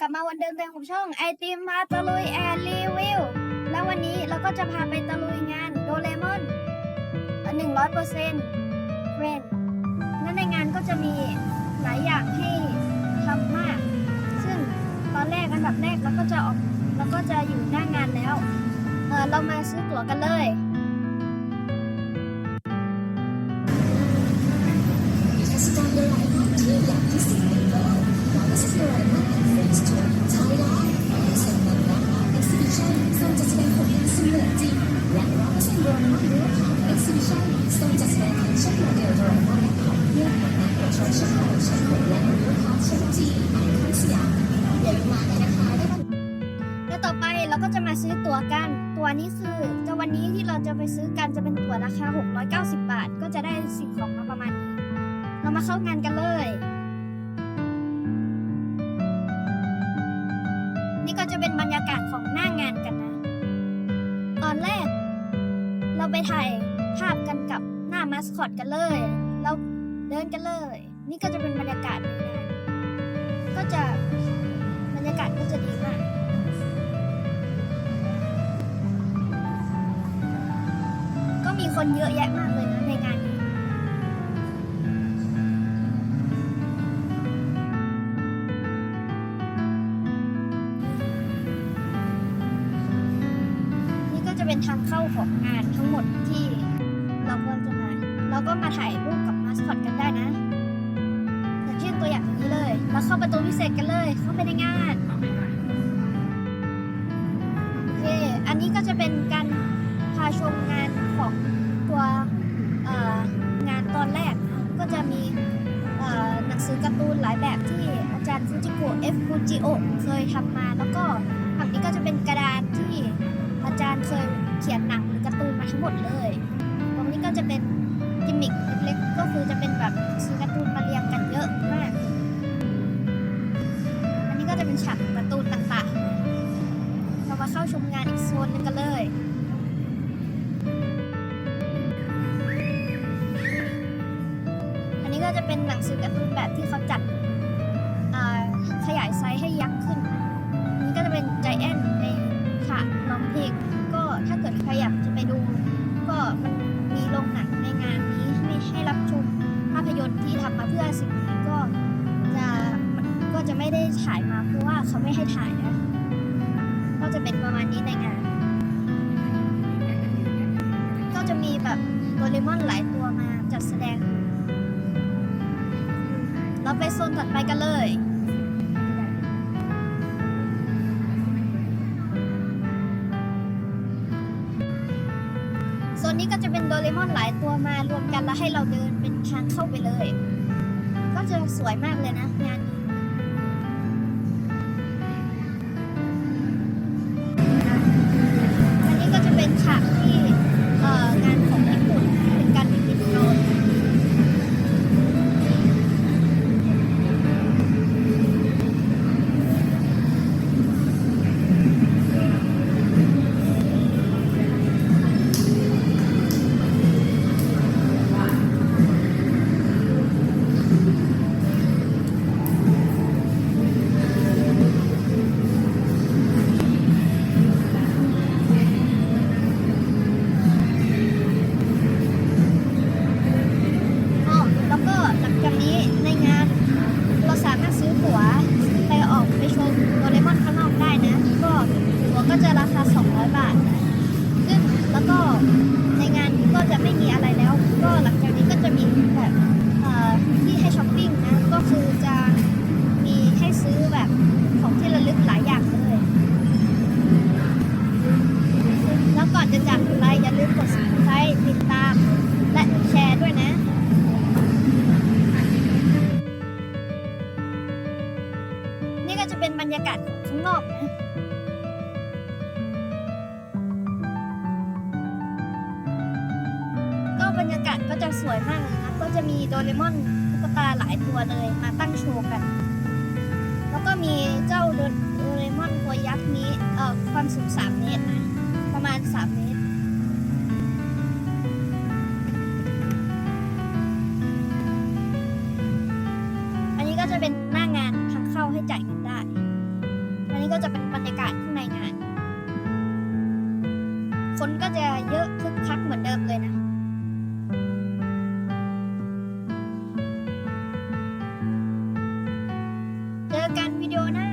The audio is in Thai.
กลับมาวันเดิมเดิมของช่องไอติมมาตะลุยแอนรีวิว แล้ววันนี้เราก็จะพาไปตะลุยงานโดเรมอนหนึ่งร้อยเปอร์เซ็นต์เรนและในงานก็จะมีหลายอย่างให้ทำมาก ซึ่งตอนแรกอันดับแรกเราก็จะออกเราก็จะอยู่หน้างานแล้ว เออเรามาซื้อตั๋วกันเลย ตั๋วนี้คือจะวันนี้ที่เราจะไปซื้อกันจะเป็นตั๋วราคา 690 บาท ก็จะได้สิ่งของมาประมาณนี้ เรามาเข้างานกันเลย นี่ก็จะเป็นบรรยากาศของหน้างานกันนะ ตอนแรก เราไปถ่ายภาพกันกับหน้ามาสคอตกันเลย เราเดินกันเลย นี่ก็จะเป็นบรรยากาศในงานก็จะบรรยากาศก็จะดีมาก คนเยอะแยะมากเลยนะในงานนี้นี่ก็จะเป็นทางเข้าของงานทั้งหมดที่เราควรจะมาเราก็มาถ่ายรูปกับมาสคอตกันได้นะ อย่างเช่นตัวอย่างอย่างนี้เลยเราเข้าประตูพิเศษกันเลย เข้าไปในงานโอเคอันนี้ก็จะเป็นการพาชมงานของ ตัวงานตอนแรกก็จะมีหนังสือการ์ตูนหลายแบบที่อาจารย์ฟูจิโกะ F ฟูจิโอเคยทำมา แล้วก็ฝั่งนี้ก็จะเป็นกระดานที่อาจารย์เคยเขียนหนังหรือการ์ตูนมาทั้งหมดเลย ตรงนี้ก็จะเป็นกิมมิคเล็กๆก็คือจะเป็นแบบหนังสือการ์ตูนมาเรียงกันเยอะมาก อันนี้ก็จะเป็นฉากการ์ตูนต่างๆ เรามาเข้าชมงานอีกโซนหนึงกันเลย เป็นหนังสือการ์ตูนแบบที่เขาจัดขยายไซส์ให้ยักษ์ขึ้นนะอันนี้ก็จะเป็นใจแอนในฉากร้องเพลงก็ถ้าเกิดใครอยากจะไปดู ก็มันมีโรงหนังในงานนี้ให้ให้รับชมภาพยนตร์ที่ทำมาเพื่อสิ่งนี้ก็จะก็จะไม่ได้ถ่ายมาเพราะว่าเขาไม่ให้ถ่ายนะก็จะเป็นประมาณนี้ในงาน ก็จะมีแบบโดเรมอนหลายตัวมาจัดแสดง เราไปโซนถัดไปกันเลยโซนนี้ก็จะเป็นโดเรมอนหลายตัวมารวมกันแล้วให้เราเดินเป็นทางเข้าไปเลย ก็จะสวยมากเลยนะงานนี้ ดก็จะสวยมากเลยนะ ก็จะมีโดเรมอนตุ๊กตาหลายตัวเลยมาตั้งโชว์กัน แล้วก็มีเจ้าโดเรมอนตัวยักษ์นี้เอ่อความสูง 3 เมตรนะ ประมาณ 3 เมตร อันนี้ก็จะเป็นหน้างานทางเข้าให้จ่ายเงินได้ อันนี้ก็จะเป็นบรรยากาศข้างในงาน คนก็จะเยอะคึกคักเหมือนเดิมเลยนะ กันวิดีโอหน้า